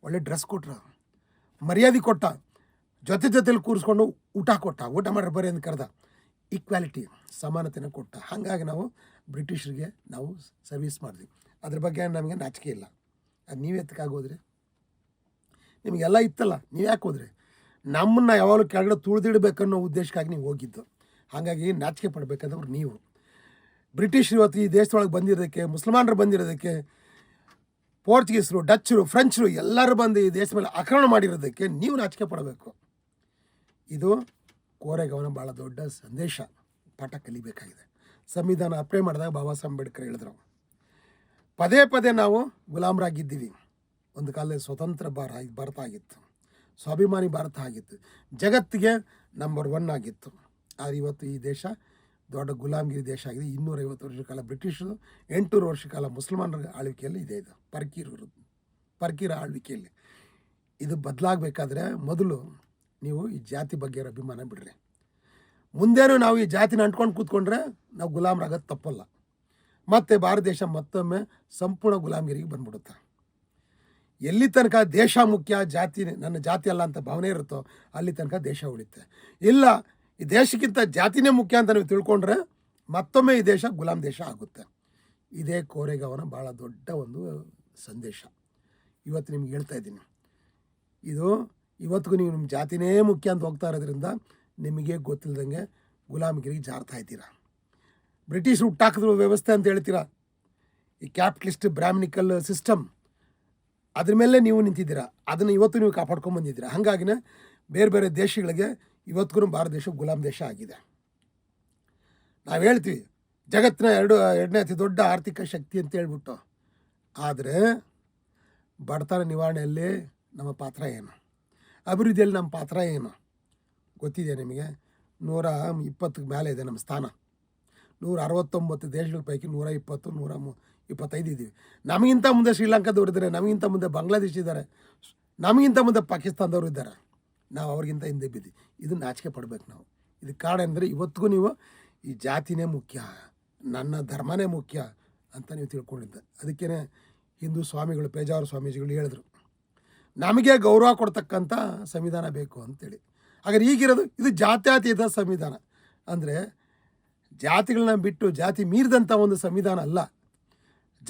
ಒಳ್ಳೆ ಡ್ರೆಸ್ ಕೊಟ್ರ, ಮರ್ಯಾದೆ ಕೊಟ್ಟ, ಜೊತೆ ಜೊತೆಲಿ ಕೂರಿಸ್ಕೊಂಡು ಊಟ ಕೊಟ್ಟ, ಊಟ ಮಾಡ್ರೆ ಬರೀ ಅಂತ ಕರೆದ ಈಕ್ವಾಲಿಟಿ ಸಮಾನತೆನ ಕೊಟ್ಟ. ಹಾಗಾಗಿ ನಾವು ಬ್ರಿಟಿಷರಿಗೆ ನಾವು ಸರ್ವಿಸ್ ಮಾಡಿದ್ವಿ ಅದ್ರ ಬಗ್ಗೆ ನಮಗೆ ನಾಚಿಕೆ ಇಲ್ಲ. ಅದು ನೀವು ಎತ್ತಕ್ಕಾಗೋದ್ರಿ? ನಿಮಗೆಲ್ಲ ಇತ್ತಲ್ಲ, ನೀವು ಯಾಕೆ ಹೋದ್ರಿ? ನಮ್ಮನ್ನು ಯಾವಾಗಲೂ ಕೆಳಗಡೆ ತುಳಿದಿಡ್ಬೇಕನ್ನೋ ಉದ್ದೇಶಕ್ಕಾಗಿ ನೀವು ಹೋಗಿದ್ದು. ಹಾಗಾಗಿ ನಾಚಿಕೆ ಪಡಬೇಕಾದವ್ರು ನೀವು. ಬ್ರಿಟಿಷರು ಇವತ್ತು ಈ ದೇಶದೊಳಗೆ ಬಂದಿರೋದಕ್ಕೆ, ಮುಸಲ್ಮಾನರು ಬಂದಿರೋದಕ್ಕೆ, ಪೋರ್ಚುಗೀಸರು, ಡಚ್ಚರು, ಫ್ರೆಂಚರು ಎಲ್ಲರೂ ಬಂದು ಈ ದೇಶ ಮೇಲೆ ಆಕ್ರಮಣ ಮಾಡಿರೋದಕ್ಕೆ ನೀವು ನಾಚಿಕೆ ಪಡಬೇಕು. ಇದು ಕೋರೆಗವನ ಭಾಳ ದೊಡ್ಡ ಸಂದೇಶ. ಪಾಠ ಕಲಿಬೇಕಾಗಿದೆ. ಸಂವಿಧಾನ ಅಪ್ಲೈ ಮಾಡಿದಾಗ ಬಾಬಾ ಸಾಹೇಬ್ ಅಂಬೇಡ್ಕರ್ ಹೇಳಿದ್ರು. ಪದೇ ಪದೇ ನಾವು ಗುಲಾಮರಾಗಿದ್ದೀವಿ. ಒಂದು ಕಾಲದಲ್ಲಿ ಸ್ವತಂತ್ರ ಭಾರ ಭಾರತ ಆಗಿತ್ತು. ಸ್ವಾಭಿಮಾನಿ ಭಾರತ ಆಗಿತ್ತು. ಜಗತ್ತಿಗೆ ನಂಬರ್ ಒನ್ ಆಗಿತ್ತು. ಆದರೆ ಇವತ್ತು ಈ ದೇಶ ದೊಡ್ಡ ಗುಲಾಮಗಿರಿ ದೇಶ ಆಗಿದೆ. ಇನ್ನೂರೈವತ್ತು ವರ್ಷ ಕಾಲ ಬ್ರಿಟಿಷರು, ಎಂಟುನೂರು ವರ್ಷ ಕಾಲ ಮುಸಲ್ಮಾನರ ಆಳ್ವಿಕೆಯಲ್ಲಿ ಇದೆ ಇದು. ಪರ್ಕೀರರು ಪರ್ಕೀರ ಆಳ್ವಿಕೆಯಲ್ಲಿ. ಇದು ಬದಲಾಗಬೇಕಾದ್ರೆ ಮೊದಲು ನೀವು ಈ ಜಾತಿ ಬಗ್ಗೆ ಅಭಿಮಾನ ಬಿಡ್ರಿ. ಮುಂದೇನು ನಾವು ಈ ಜಾತಿನ ಅಂಟ್ಕೊಂಡು ಕೂತ್ಕೊಂಡ್ರೆ ನಾವು ಗುಲಾಮರಾಗೋದು ತಪ್ಪಲ್ಲ. ಮತ್ತು ಭಾರತ ದೇಶ ಮತ್ತೊಮ್ಮೆ ಸಂಪೂರ್ಣ ಗುಲಾಮಗಿರಿಗೆ ಬಂದ್ಬಿಡುತ್ತೆ. ಎಲ್ಲಿ ತನಕ ದೇಶ ಮುಖ್ಯ ಜಾತಿ, ನನ್ನ ಜಾತಿ ಅಲ್ಲ ಅಂತ ಭಾವನೆ ಇರುತ್ತೋ ಅಲ್ಲಿ ತನಕ ದೇಶ ಉಳಿತೆ ಇಲ್ಲ, ಈ ದೇಶಕ್ಕಿಂತ ಜಾತಿನೇ ಮುಖ್ಯ ಅಂತ ನೀವು ತಿಳ್ಕೊಂಡ್ರೆ ಮತ್ತೊಮ್ಮೆ ಈ ದೇಶ ಗುಲಾಮ್ ದೇಶ ಆಗುತ್ತೆ. ಇದೇ ಕೋರೆಗಾವನ ಭಾಳ ದೊಡ್ಡ ಒಂದು ಸಂದೇಶ. ಇವತ್ತು ನಿಮ್ಗೆ ಹೇಳ್ತಾ ಇದ್ದೀನಿ. ಇದು ಇವತ್ತಿಗೂ ನೀವು ನಿಮ್ಮ ಜಾತಿನೇ ಮುಖ್ಯ ಅಂತ ಹೋಗ್ತಾ ಇರೋದ್ರಿಂದ ನಿಮಗೆ ಗೊತ್ತಿಲ್ಲದಂಗೆ ಗುಲಾಮಗಿರಿಗೆ ಜಾರ್ತಾ ಇದ್ದೀರಾ? ಬ್ರಿಟಿಷ್ ಹುಟ್ಟಾಕಿದ್ರು ವ್ಯವಸ್ಥೆ ಅಂತ ಹೇಳ್ತೀರಾ? ಈ ಕ್ಯಾಪಿಟಲಿಸ್ಟ್ ಬ್ರಾಹ್ಮಣಿಕಲ್ ಸಿಸ್ಟಮ್ ಅದ್ರ ಮೇಲೆ ನೀವು ನಿಂತಿದ್ದೀರಾ, ಅದನ್ನು ಇವತ್ತು ನೀವು ಕಾಪಾಡ್ಕೊಂಡು ಬಂದಿದ್ದೀರಾ. ಹಾಗಾಗಿನೇ ಬೇರೆ ಬೇರೆ ದೇಶಗಳಿಗೆ ಇವತ್ತಿಗೂ ಭಾರತ ದೇಶ ಗುಲಾಮ್ ದೇಶ ಆಗಿದೆ. ನಾವು ಹೇಳ್ತೀವಿ, ಜಗತ್ತಿನ ಎರಡು, ಎರಡನೇ ಅತಿ ದೊಡ್ಡ ಆರ್ಥಿಕ ಶಕ್ತಿ ಅಂತ ಹೇಳ್ಬಿಟ್ಟು. ಆದರೆ ಬಡತನ ನಿವಾರಣೆಯಲ್ಲಿ ನಮ್ಮ ಪಾತ್ರ ಏನು? ಅಭಿವೃದ್ಧಿಯಲ್ಲಿ ನಮ್ಮ ಪಾತ್ರ ಏನು? ಗೊತ್ತಿದೆ ನಿಮಗೆ? ನೂರ ಇಪ್ಪತ್ತಕ್ಕೆ ಮೇಲೆ ಇದೆ ನಮ್ಮ ಸ್ಥಾನ. ನೂರ ಅರವತ್ತೊಂಬತ್ತು ದೇಶಗಳ ಪೈಕಿ ನೂರ ಇಪ್ಪತ್ತು, ನೂರ ಮು ಇಪ್ಪತ್ತೈದು ಇದ್ದೀವಿ. ನಮಗಿಂತ ಮುಂದೆ ಶ್ರೀಲಂಕಾದವ್ರು ಇದ್ದಾರೆ, ನಮಗಿಂತ ಮುಂದೆ ಬಾಂಗ್ಲಾದೇಶ್ ಇದ್ದಾರೆ, ನಮಗಿಂತ ಮುಂದೆ ಪಾಕಿಸ್ತಾನದವರು ಇದ್ದಾರೆ. ನಾವು ಅವ್ರಿಗಿಂತ ಹಿಂದೆ ಬಿದ್ದಿ ಇದನ್ನು ನಾಚಿಕೆ ಪಡ್ಬೇಕು ನಾವು. ಇದಕ್ಕೆ ಕಾರಣ ಅಂದರೆ ಇವತ್ತಿಗೂ ನೀವು ಈ ಜಾತಿನೇ ಮುಖ್ಯ, ನನ್ನ ಧರ್ಮನೇ ಮುಖ್ಯ ಅಂತ ನೀವು ತಿಳ್ಕೊಂಡಿದ್ದೆ. ಅದಕ್ಕೇ ಹಿಂದೂ ಸ್ವಾಮಿಗಳು, ಪೇಜಾವರ ಸ್ವಾಮೀಜಿಗಳು ಹೇಳಿದ್ರು, ನಮಗೆ ಗೌರವ ಕೊಡ್ತಕ್ಕಂಥ ಸಂವಿಧಾನ ಬೇಕು ಅಂತೇಳಿ. ಹಾಗಾದ್ರೆ ಈಗಿರೋದು ಇದು ಜಾತ್ಯಾತೀತ ಸಂವಿಧಾನ. ಅಂದರೆ ಜಾತಿಗಳನ್ನ ಬಿಟ್ಟು ಜಾತಿ ಮೀರಿದಂಥ ಒಂದು ಸಂವಿಧಾನ ಅಲ್ಲ.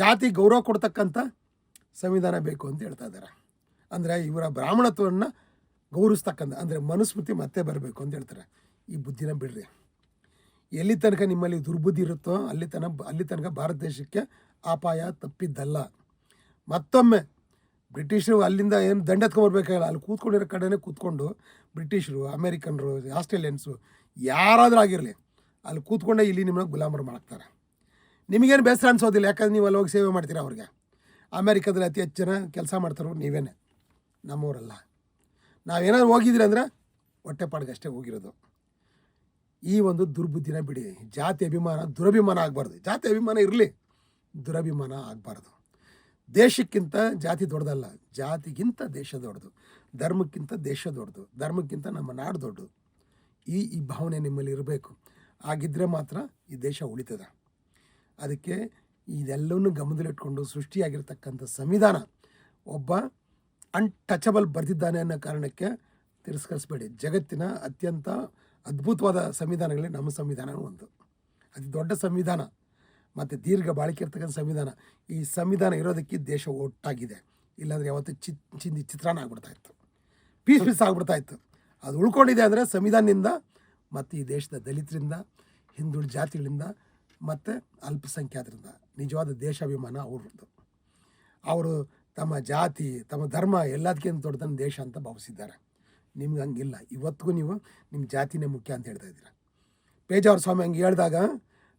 ಜಾತಿ ಗೌರವ ಕೊಡ್ತಕ್ಕಂಥ ಸಂವಿಧಾನ ಬೇಕು ಅಂತ ಹೇಳ್ತಾ ಇದ್ದಾರೆ. ಅಂದರೆ ಇವರ ಬ್ರಾಹ್ಮಣತ್ವವನ್ನು ಗೌರವಿಸ್ತಕ್ಕಂಥ, ಅಂದರೆ ಮನುಸ್ಮೃತಿ ಮತ್ತೆ ಬರಬೇಕು ಅಂತ ಹೇಳ್ತಾರೆ. ಈ ಬುದ್ಧಿನ ಬಿಡ್ರಿ. ಎಲ್ಲಿ ತನಕ ನಿಮ್ಮಲ್ಲಿ ದುರ್ಬುದ್ಧಿ ಇರುತ್ತೋ ಅಲ್ಲಿ ತನಕ ಅಲ್ಲಿ ತನಕ ಭಾರತ ದೇಶಕ್ಕೆ ಅಪಾಯ ತಪ್ಪಿದ್ದಲ್ಲ. ಮತ್ತೊಮ್ಮೆ ಬ್ರಿಟಿಷರು ಅಲ್ಲಿಂದ ಏನು ದಂಡ ಎತ್ಕೊಂಬರ್ಬೇಕಾಗಿಲ್ಲ ಅಲ್ಲಿ ಕೂತ್ಕೊಂಡಿರೋ ಕಡೆನೇ ಕೂತ್ಕೊಂಡು ಬ್ರಿಟಿಷರು, ಅಮೇರಿಕನ್ರು, ಆಸ್ಟ್ರೇಲಿಯನ್ಸು ಯಾರಾದರೂ ಆಗಿರಲಿ, ಅಲ್ಲಿ ಕೂತ್ಕೊಂಡೇ ಇಲ್ಲಿ ನಿಮ್ಮನ್ನ ಗುಲಾಮರು ಮಾಡ್ತಾರೆ ನಿಮಗೇನು ಬೇಸರ ಅನ್ಸೋದಿಲ್ಲ, ಯಾಕಂದ್ರೆ ನೀವು ಅಲ್ಲಿ ಹೋಗಿ ಸೇವೆ ಮಾಡ್ತೀರಾ ಅವ್ರಿಗೆ? ಅಮೇರಿಕಾದಲ್ಲಿ ಅತಿ ಹೆಚ್ಚು ಜನ ಕೆಲಸ ಮಾಡ್ತಾರೋ ನೀವೇನೆ, ನಮ್ಮೂರಲ್ಲ. ನಾವೇನಾದ್ರು ಹೋಗಿದ್ರಿ ಅಂದ್ರೆ ಹೊಟ್ಟೆಪಾಡಿಗಷ್ಟೇ ಹೋಗಿರೋದು. ಈ ಒಂದು ದುರ್ಬುದ್ಧಿನ ಬಿಡಿ, ಜಾತಿ ಅಭಿಮಾನ, ದುರಭಿಮಾನ ಆಗಬಾರ್ದು. ಜಾತಿ ಅಭಿಮಾನ ಇರಲಿ, ದುರಭಿಮಾನ ಆಗಬಾರ್ದು. ದೇಶಕ್ಕಿಂತ ಜಾತಿ ದೊಡ್ಡದಲ್ಲ, ಜಾತಿಗಿಂತ ದೇಶ ದೊಡ್ಡದು, ಧರ್ಮಕ್ಕಿಂತ ದೇಶ ದೊಡ್ಡದು, ಧರ್ಮಕ್ಕಿಂತ ನಮ್ಮ ನಾಡು ದೊಡ್ಡದು. ಈ ಈ ಭಾವನೆ ನಿಮ್ಮಲ್ಲಿ ಇರಬೇಕು. ಆಗಿದ್ದರೆ ಮಾತ್ರ ಈ ದೇಶ ಉಳಿತದೆ. ಅದಕ್ಕೆ ಇದೆಲ್ಲವನ್ನೂ ಗಮನದಲ್ಲಿಟ್ಕೊಂಡು ಸೃಷ್ಟಿಯಾಗಿರ್ತಕ್ಕಂಥ ಸಂವಿಧಾನ ಒಬ್ಬ ಅನ್ಟಚಬಲ್ ಬರೆದಿದ್ದಾನೆ ಅನ್ನೋ ಕಾರಣಕ್ಕೆ ತಿರಸ್ಕರಿಸಬೇಡಿ. ಜಗತ್ತಿನ ಅತ್ಯಂತ ಅದ್ಭುತವಾದ ಸಂವಿಧಾನಗಳಲ್ಲಿ ನಮ್ಮ ಸಂವಿಧಾನ ಒಂದು. ಅತಿ ದೊಡ್ಡ ಸಂವಿಧಾನ ಮತ್ತು ದೀರ್ಘ ಬಾಳಿಕೆ ಇರ್ತಕ್ಕಂಥ ಸಂವಿಧಾನ. ಈ ಸಂವಿಧಾನ ಇರೋದಕ್ಕೆ ದೇಶ ಒಟ್ಟಾಗಿದೆ. ಇಲ್ಲಾಂದರೆ ಯಾವತ್ತು ಚಿ, ಚಿಂದಿ ಚಿತ್ರಾನ್ನ ಆಗ್ಬಿಡ್ತಾ ಇತ್ತು. ಪೀಸ್ ಪೀಸ್ ಆಗ್ಬಿಡ್ತಾ ಇತ್ತು. ಅದು ಉಳ್ಕೊಂಡಿದೆ ಅಂದರೆ ಸಂವಿಧಾನದಿಂದ ಮತ್ತು ಈ ದೇಶದ ದಲಿತರಿಂದ, ಹಿಂದುಳಿದ ಜಾತಿಗಳಿಂದ ಮತ್ತು ಅಲ್ಪಸಂಖ್ಯಾತರಿಂದ, ನಿಜವಾದ ದೇಶಾಭಿಮಾನ ಅವ್ರದ್ದು. ಅವರು ತಮ್ಮ ಜಾತಿ, ತಮ್ಮ ಧರ್ಮ ಎಲ್ಲದಕ್ಕಿಂತ ದೊಡ್ಡದನ್ನ ದೇಶ ಅಂತ ಭಾವಿಸಿದ್ದಾರೆ. ನಿಮ್ಗೆ ಹಂಗಿಲ್ಲ. ಇವತ್ತಿಗೂ ನೀವು ನಿಮ್ಮ ಜಾತಿನೇ ಮುಖ್ಯ ಅಂತ ಹೇಳ್ತಾ ಇದ್ದೀರ. ಪೇಜಾವರ ಸ್ವಾಮಿ ಹಂಗೆ ಹೇಳಿದಾಗ,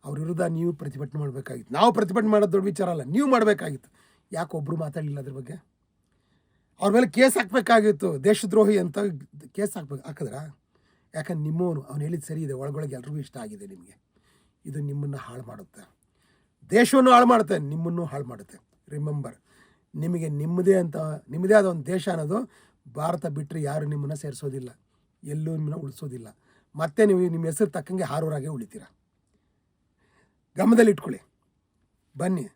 ಅವ್ರ ವಿರುದ್ಧ ನೀವು ಪ್ರತಿಭಟನೆ ಮಾಡಬೇಕಾಗಿತ್ತು. ನಾವು ಪ್ರತಿಭಟನೆ ಮಾಡೋದು ದೊಡ್ಡ ವಿಚಾರ ಅಲ್ಲ. ನೀವು ಮಾಡಬೇಕಾಗಿತ್ತು. ಯಾಕೆ ಒಬ್ಬರು ಮಾತಾಡಲಿಲ್ಲ ಅದ್ರ ಬಗ್ಗೆ? ಅವ್ರ ಮೇಲೆ ಕೇಸ್ ಹಾಕಬೇಕಾಗಿತ್ತು. ದೇಶದ್ರೋಹಿ ಅಂತ ಕೇಸ್ ಹಾಕ್ಬೇಕು ಹಾಕಿದ್ರ? ಯಾಕಂದ್ರೆ ನಿಮ್ಮವನು, ಅವ್ನು ಹೇಳಿದ್ದು ಸರಿ ಇದೆ. ಒಳಗೊಳಗೆ ಎಲ್ರಿಗೂ ಇಷ್ಟ ಆಗಿದೆ ನಿಮಗೆ. ಇದು ನಿಮ್ಮನ್ನು ಹಾಳು ಮಾಡುತ್ತೆ. ದೇಶವನ್ನು ಹಾಳು ಮಾಡುತ್ತೆ, ನಿಮ್ಮನ್ನು ಹಾಳು ಮಾಡುತ್ತೆ. ರಿಮೆಂಬರ್ ನಿಮಗೆ ನಿಮ್ಮದೇ ಅಂತ, ನಿಮ್ಮದೇ ಆದ ಒಂದು ದೇಶ ಅನ್ನೋದು ಭಾರತ ಬಿಟ್ಟರೆ ಯಾರು ನಿಮ್ಮನ್ನು ಸೇರಿಸೋದಿಲ್ಲ, ಎಲ್ಲೂ ನಿಮ್ಮನ್ನು ಉಳಿಸೋದಿಲ್ಲ. ಮತ್ತೆ ನೀವು ನಿಮ್ಮ ಹೆಸರು ತಕ್ಕಂಗೆ ಹಾರೋರಾಗೆ ಉಳಿತೀರ. ಗಮನದಲ್ಲಿ ಇಟ್ಕೊಳ್ಳಿ. ಬನ್ನಿ,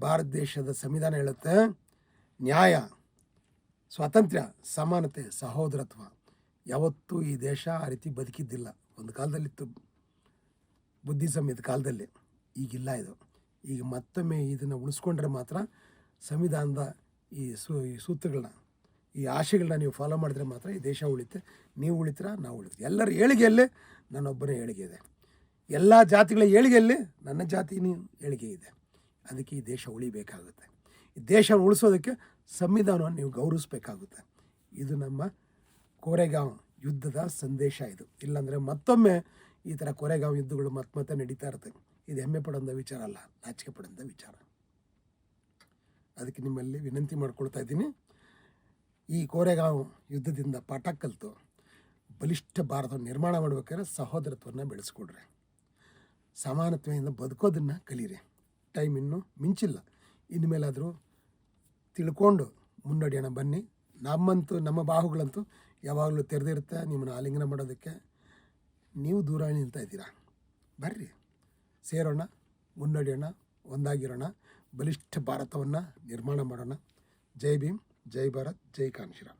ಭಾರತ ದೇಶದ ಸಂವಿಧಾನ ಹೇಳುತ್ತೆ, ನ್ಯಾಯ, ಸ್ವಾತಂತ್ರ್ಯ, ಸಮಾನತೆ, ಸಹೋದರತ್ವ. ಯಾವತ್ತೂ ಈ ದೇಶ ಆ ರೀತಿ ಬದುಕಿದ್ದಿಲ್ಲ. ಒಂದು ಕಾಲದಲ್ಲಿತ್ತು. ಬುದ್ಧಿಸಮ್ ಕಾಲದಲ್ಲಿ. ಈಗಿಲ್ಲ ಇದು. ಈಗ ಮತ್ತೊಮ್ಮೆ ಇದನ್ನು ಉಳಿಸ್ಕೊಂಡ್ರೆ ಮಾತ್ರ ಸಂವಿಧಾನದ ಈ ಸೂ, ಈ ಸೂತ್ರಗಳನ್ನ, ಈ ಆಶೆಗಳನ್ನ ನೀವು ಫಾಲೋ ಮಾಡಿದ್ರೆ ಮಾತ್ರ ಈ ದೇಶ ಉಳಿತೆ. ನೀವು ಉಳಿತೀರ, ನಾವು ಉಳಿತೀವಿ. ಎಲ್ಲರ ಏಳಿಗೆಯಲ್ಲೇ ನನ್ನೊಬ್ಬನೇ ಏಳಿಗೆ ಇದೆ. ಎಲ್ಲ ಜಾತಿಗಳ ಏಳಿಗೆಯಲ್ಲಿ ನನ್ನ ಜಾತಿನೂ ಏಳಿಗೆ ಇದೆ. ಅದಕ್ಕೆ ಈ ದೇಶ ಉಳಿಬೇಕಾಗುತ್ತೆ. ಈ ದೇಶ ಉಳಿಸೋದಕ್ಕೆ ಸಂವಿಧಾನವನ್ನು ನೀವು ಗೌರವಿಸಬೇಕಾಗುತ್ತೆ. ಇದು ನಮ್ಮ ಕೋರೆಗಾಂವ್ ಯುದ್ಧದ ಸಂದೇಶ ಇದು. ಇಲ್ಲಾಂದರೆ ಮತ್ತೊಮ್ಮೆ ಈ ಥರ ಕೊರೆಗಾವ್ ಯುದ್ಧಗಳು ಮತ್ತೆ ಮತ್ತೆ ನಡೀತಾ ಇರ್ತವೆ ಇದು ಹೆಮ್ಮೆ ಪಡೋಂಥ ವಿಚಾರ ಅಲ್ಲ, ನಾಚಿಕೆ ಪಡೋಂಥ ವಿಚಾರ. ಅದಕ್ಕೆ ನಿಮ್ಮಲ್ಲಿ ವಿನಂತಿ ಮಾಡ್ಕೊಳ್ತಾ ಇದ್ದೀನಿ. ಈ ಕೋರೆಗಾಂವ್ ಯುದ್ಧದಿಂದ ಪಾಠ ಕಲಿತು ಬಲಿಷ್ಠ ಭಾರತವನ್ನು ನಿರ್ಮಾಣ ಮಾಡ್ಬೇಕಾದ್ರೆ ಸಹೋದರತ್ವವನ್ನು ಬೆಳೆಸ್ಕೊಡ್ರಿ. ಸಮಾನತ್ವೆಯಿಂದ ಬದುಕೋದನ್ನು ಕಲೀರಿ. ಟೈಮ್ ಇನ್ನೂ ಮಿಂಚಿಲ್ಲ. ಇನ್ಮೇಲಾದರೂ ತಿಳ್ಕೊಂಡು ಮುನ್ನಡೆಯೋಣ ಬನ್ನಿ. ನಮ್ಮಂತೂ ನಮ್ಮ ಬಾಹುಗಳಂತೂ ಯಾವಾಗಲೂ ತೆರೆದಿರುತ್ತೆ. ನಿಮ್ಮನ್ನು ಆಲಿಂಗನ ಮಾಡೋದಕ್ಕೆ ನೀವು ದೂರ ನಿಲ್ತಾ ಇದ್ದೀರಾ? ಬರ್ರಿ. ಸೇರೋಣ, ಮುನ್ನಡೆಯೋಣ, ಒಂದಾಗಿರೋಣ, ಬಲಿಷ್ಠ ಭಾರತವನ್ನು ನಿರ್ಮಾಣ ಮಾಡೋಣ. ಜೈ ಭೀಮ್, ಜೈ ಭಾರತ್, ಜೈ ಕಾನ್ಶಿರಾಮ್